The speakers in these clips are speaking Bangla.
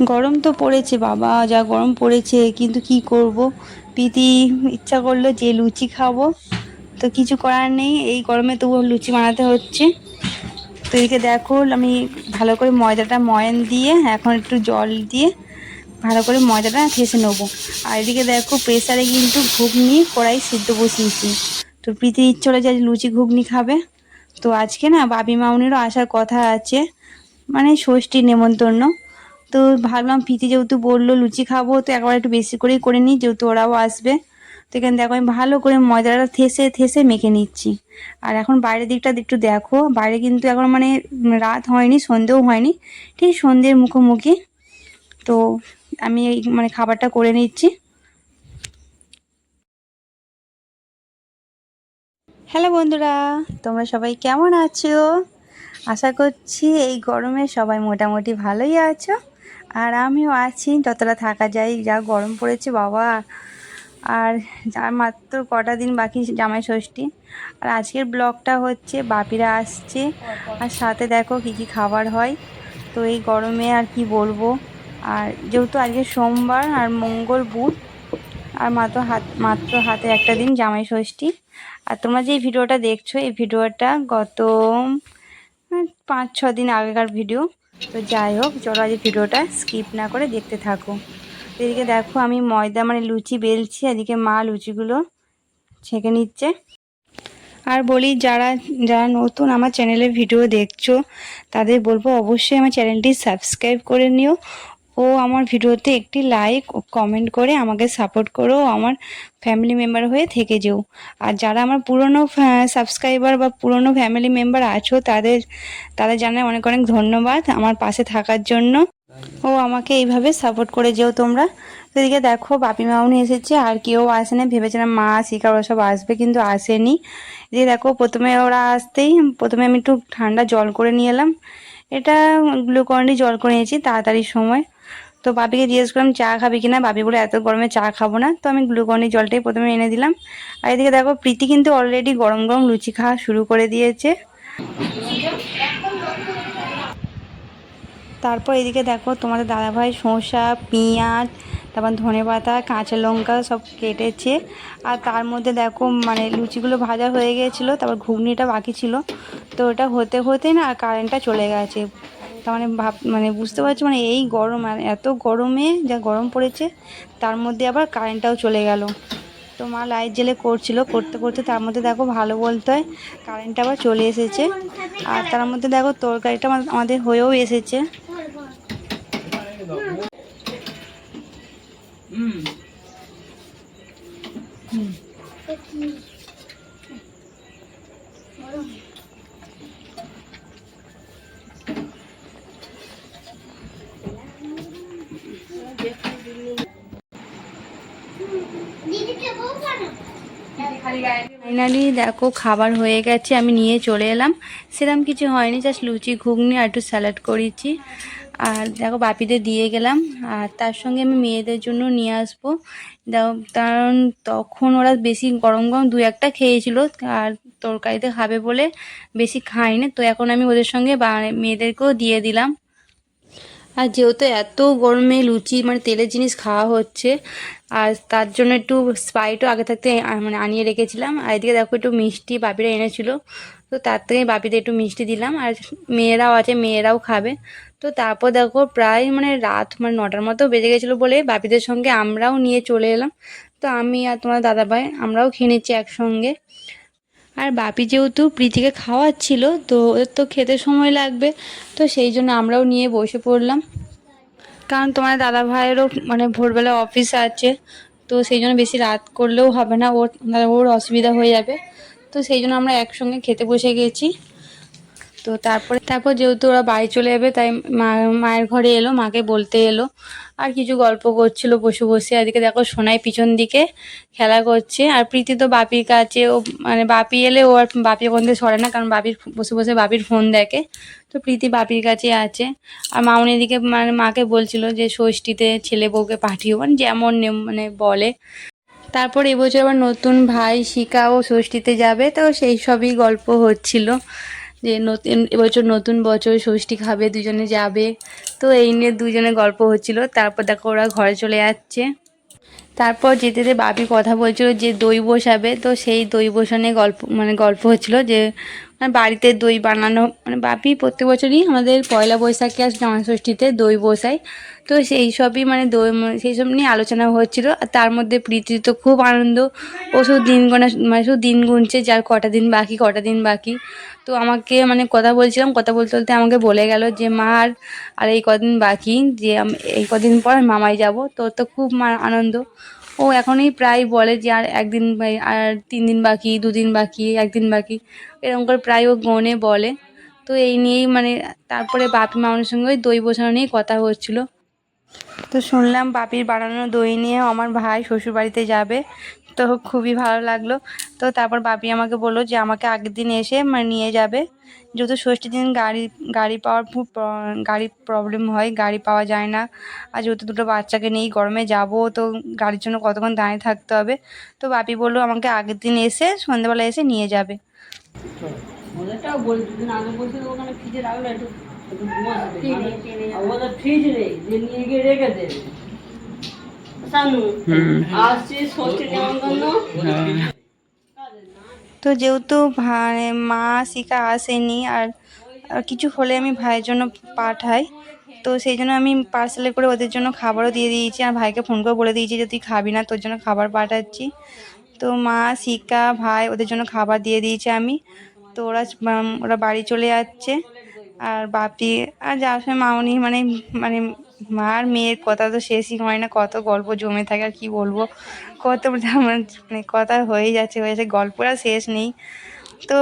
গরম তো পড়েছে বাবা, যা গরম পড়েছে, কিন্তু কি করব? প্রীতি ইচ্ছা করল যে লুচি খাব, তো কিছু করার নেই, এই গরমে তবু লুচি বানাতে হচ্ছে। তো এদিকে দেখো, আমি ভালো করে ময়দাটা ময়ান দিয়ে, এখন একটু জল দিয়ে ভালো করে ময়দাটা ঠেসে নেব। আর এদিকে দেখো প্রেসারে কিন্তু ঘুগনি, কড়াই সিদ্ধ বসিয়েছি। তো প্রীতির ইচ্ছে হলো যে লুচি ঘুগনি খাবে। তো আজকে না, বাবি মাউনেরও আসার কথা আছে। মানে ষষ্ঠী নেমন্তন্ন। তো ভাবলাম প্রীতি যেহেতু বলল লুচি খাব, তো একবার একটু বেশি করেই করে নিই, যেহেতু ওরাও আসবে। তো এখানে দেখো আমি ভালো করে ময়দাটা থেসে থেসে মেখে নিচ্ছি। আর এখন বাইরের দিকটা একটু দেখো, বাইরে কিন্তু এখন মানে রাত হয়নি, সন্ধেও হয়নি, ঠিক সন্ধ্যের মুখোমুখি। তো আমি মানে খাবারটা করে নিচ্ছি। হ্যালো বন্ধুরা, তোমরা সবাই কেমন আছো? আশা করছি এই গরমে সবাই মোটামুটি ভালোই আছো। আর আমিও আছি, যতটা থাকা যায়, যা গরম পড়েছে বাবা। আর আর মাত্র কটা দিন বাকি জামাই ষষ্ঠী। আর আজকের ব্লগটা হচ্ছে, বাপিরা আসছে। আর সাথে দেখো কী কী খাবার হয়। তো এই গরমে আর কি বলব। আর যেহেতু আজকে সোমবার আর মঙ্গল বুধ, আর মাত্র হাত, মাত্র হাতে একটা দিন জামাই ষষ্ঠী। আর তোমরা যে ভিডিওটা দেখছ, এই ভিডিওটা গত পাঁচ ছ দিন আগেকার ভিডিও। তো যাই হোক, চলো আজ ভিডিওটা স্কিপ না করে দেখতে থাকো। এদিকে দেখো, আমি ময়দা মানে লুচি বেলছি, এদিকে মা লুচিগুলো ছেঁকে নিচ্ছে। আর বলি, যারা যারা নতুন আমার চ্যানেলে ভিডিও দেখছ, তাদের বলব অবশ্যই আমার চ্যানেলটি সাবস্ক্রাইব করে নিও। ও আমার ভিডিওতে একটি লাইক ও কমেন্ট করে আমাকে সাপোর্ট করো আমার ফ্যামিলি মেম্বার হয়ে থেকে যেও। আর যারা আমার পুরনো সাবস্ক্রাইবার বা পুরনো ফ্যামিলি মেম্বার আছো, তাদের তাদের জানাই অনেক অনেক ধন্যবাদ আমার পাশে থাকার জন্য। ও আমাকে এইভাবে সাপোর্ট করে যেও তোমরা। এদিকে দেখো, বাপি মাউনি এসেছে, আর কেউ আসে না ভেবেছিলাম মা, শিকার, ওরা সব আসবে, কিন্তু আসেনি। এদিকে দেখো, প্রথমে ওরা আসতেই, প্রথমে আমি একটু ঠান্ডা জল করে নিয়ে এলাম। এটা গ্লুকন্ডি জল করে নিয়েছি, তাড়াতাড়ি সময়। তো বাবিকে জিজ্ঞেস করলাম, চা খাবি কিনা? বাপি বলে এত গরমে চা খাব না। তো আমি গ্লুকন্ডি জলটাই প্রথমে এনে দিলাম। আর এদিকে দেখো, প্রীতি কিন্তু অলরেডি গরম গরম লুচি খাওয়া শুরু করে দিয়েছে। তারপর এদিকে দেখো, তোমাদের দাদাভাই, শসা, পেঁয়াজ তারপর ধনে পাতা, কাঁচা লঙ্কা সব কেটেছে। আর তার মধ্যে দেখো মানে লুচিগুলো ভাজা হয়ে গিয়েছিল, তারপর ঘুগনিটা বাকি ছিল। তো ওটা হতে হতে না কারেন্টটা চলে গেছে। তার মানে ভাব মানে বুঝতে পারছ মানে এই গরম আর এত গরমে যা গরম পড়েছে, তার মধ্যে আবার কারেন্টটাও চলে গেল। তো মা লাইট জেলে করছিল, করতে করতে তার মধ্যে দেখো ভালো বলতে হয় কারেন্টটা আবার চলে এসেছে। আর তার মধ্যে দেখো, তরকারিটা আমাদের হয়েও এসেছে। ফাইনালি দেখো খাবার হয়ে গেছে, আমি নিয়ে চলে এলাম। সেরকম কিছু হয়নি জাস্ট লুচি, ঘুগনি আর একটু স্যালাড করেছি। আর দেখো বাপিদের দিয়ে গেলাম, আর তার সঙ্গে আমি মেয়েদের জন্য নিয়ে আসব। দেখো কারণ তখন ওরা বেশি গরম গরম দু একটা খেয়েছিল, আর তরকারিতে খাবে বলে বেশি খায়নি। তো এখন আমি ওদের সঙ্গে মেয়েদেরকেও দিয়ে দিলাম। আর যেহেতু এত গরমে লুচি মানে তেলের জিনিস খাওয়া হচ্ছে আর তার জন্য একটু স্প্রাইটও আগে থাকতে মানে আনিয়ে রেখেছিলাম। আর এদিকে দেখো একটু মিষ্টি বাপিরা এনেছিল। তো তার থেকে বাপিদের একটু মিষ্টি দিলাম। আর মেয়েরাও আছে, মেয়েরাও খাবে। তো তারপর দেখো প্রায় মানে রাত মানে নটার মতো বেজে গেছিল বলে বাপিদের সঙ্গে আমরাও নিয়ে চলে এলাম। তো আমি আর তোমার দাদাভাই আমরাও খেয়ে নিচ্ছি একসঙ্গে। আর বাপি যেহেতু প্রীতিকে খাওয়াচ্ছিল, তো ওদের তো খেতে সময় লাগবে। তো সেই জন্য আমরাও নিয়ে বসে পড়লাম। কারণ তোমার দাদা ভাইয়েরও মানে ভোরবেলা অফিস আছে, তো সেই জন্য বেশি রাত করলেও হবে না, ওর ওর অসুবিধা হয়ে যাবে। তো সেই জন্য আমরা একসঙ্গে খেতে বসে গেছি। তো তারপরে তারপর যেহেতু ওরা বাড়ি চলে যাবে, তাই মা, মায়ের ঘরে এলো, মাকে বলতে এলো। আর কিছু গল্প করছিল, বসে বসে। এদিকে দেখো সোনাই পিছন দিকে খেলা করছে। আর প্রীতি তো বাপির কাছে, ও মানে বাপি এলে ও আর বাপি ওখান থেকে সরে না, কারণ বাপির বসে বসে বাপির ফোন দেখে। তো প্রীতি বাপির কাছে আছে। আর মামনি এদিকে মানে মাকে বলছিল যে, ষষ্ঠীতে ছেলে বউকে পাঠিও মানে যেমন মানে বলে। তারপর এবছর আবার নতুন ভাই শিকা ও ষষ্ঠীতে যাবে। তো সেই সবই গল্প হচ্ছিল। যে নতুন এবছর নতুন বছর ষষ্ঠী খাবে, দুজনে যাবে। তো এই নিয়ে দুজনে গল্প হচ্ছিল। তারপর দেখো ওরা ঘরে চলে যাচ্ছে। তারপর যেতে যেতে বাপি কথা বলছিল যে দই বসাবে। তো সেই দই বসানে গল্প মানে গল্প হচ্ছিল যে বাড়িতে দই বানানো মানে বাপি প্রত্যেক বছরই আমাদের পয়লা বৈশাখে আর জামাই ষষ্ঠীতে দই বসায়। তো সেই সবই মানে দই সেই সব নিয়ে আলোচনা হচ্ছিল। আর তার মধ্যে প্রীতি তো খুব আনন্দ। ও শুধু দিন গোনা মানে শুধু দিন গুনছে, যার কটা দিন বাকি, কটা দিন বাকি। তো আমাকে মানে কথা বলছিলাম, কথা বলতে বলতে আমাকে বলে গেল যে, মা, আর আর এই কদিন বাকি, যে এই কদিন পর মামাই যাব। তো তো খুব আনন্দ। ও এখনই প্রায় বলে যে আর একদিন আর তিন দিন বাকি, দুদিন বাকি, একদিন বাকি, এরকম করে প্রায় ও গনে বলে। তো এই নিয়েই মানে তারপরে বাপি মামনের সঙ্গে ওই দই বোঝানো নিয়েই কথা হচ্ছিল। তো শুনলাম বাপির বানানো দই নিয়ে আমার ভাই শ্বশুরবাড়িতে যাবে। তো খুবই ভালো লাগল। তো তারপর বাপি আমাকে বলল যে আমাকে আগের দিন এসে মানে নিয়ে যাবে। যেহেতু ষষ্ঠীর দিন গাড়ি গাড়ি পাওয়ার খুব গাড়ির প্রবলেম হয়, গাড়ি পাওয়া যায় না। আর যেহেতু দুটো বাচ্চাকে নিয়েই গরমে যাব, তো গাড়ির জন্য কতক্ষণ দাঁড়িয়ে থাকতে হবে? তো বাপি বলল আমাকে আগের দিন এসে সন্ধ্যেবেলা এসে নিয়ে যাবে। ওখানে তো যেহেতু ভাই, মা শিকা আসেনি আর কিছু হলে আমি ভাইয়ের জন্য পাঠাই। তো সেই জন্য আমি পার্সেলে করে ওদের জন্য খাবারও দিয়ে দিয়েছি আর ভাইকে ফোন করে বলে দিয়েছি যে, তুই খাবি না, তোর জন্য খাবার পাঠাচ্ছি। তো মা শিকা ভাই ওদের জন্য খাবার দিয়ে দিয়েছি আমি। তো ওরা ওরা বাড়ি চলে যাচ্ছে। আর বাপি, আর যাওয়ার সময় মামনি মানে মানে মার মেয়ের কথা তো শেষই হয় না, কত গল্প জমে থাকে আর কী বলব। কত মানে কথা হয়ে যাচ্ছে হয়ে যাচ্ছে, গল্পর আর শেষ নেই। তো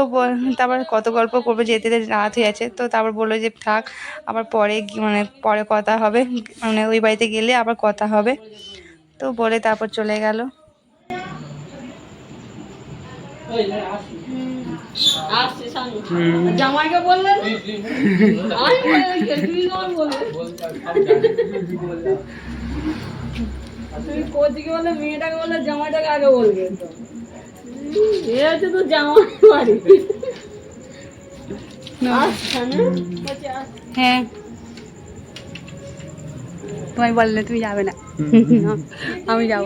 তারপর কত গল্প করব, যেতে যেতে রাত হয়ে যাচ্ছে। তো তারপর বলল যে, থাক, আবার পরে মানে পরে কথা হবে। মানে ওই বাড়িতে গেলে আবার কথা হবে। তো বলে তারপর চলে গেল। জামাইকে বললেন? তুই বললে কোচিকে বলে মেয়েটাকে বলে জামাইটাকে আগে বলবে এ হচ্ছে তো জামাই বাড়ি না হ্যাঁ। তোমায় বললে তুমি যাবে না। আমি যাব।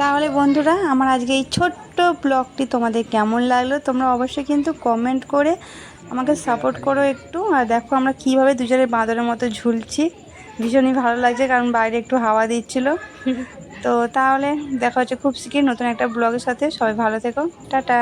তাহলে বন্ধুরা আমার আজকে এই ছোট্ট ব্লগটি তোমাদের কেমন লাগল তোমরা অবশ্যই কিন্তু কমেন্ট করে আমাকে সাপোর্ট করো একটু। আর দেখো আমরা কীভাবে দুজনের বাঁদরের মতো ঝুলছি। ভীষণই ভালো লাগছে কারণ বাইরে একটু হাওয়া দিচ্ছিল। তো তাহলে দেখা হচ্ছে খুব শিখি নতুন একটা ব্লগের সাথে। সবাই ভালো থেকো। টাটা।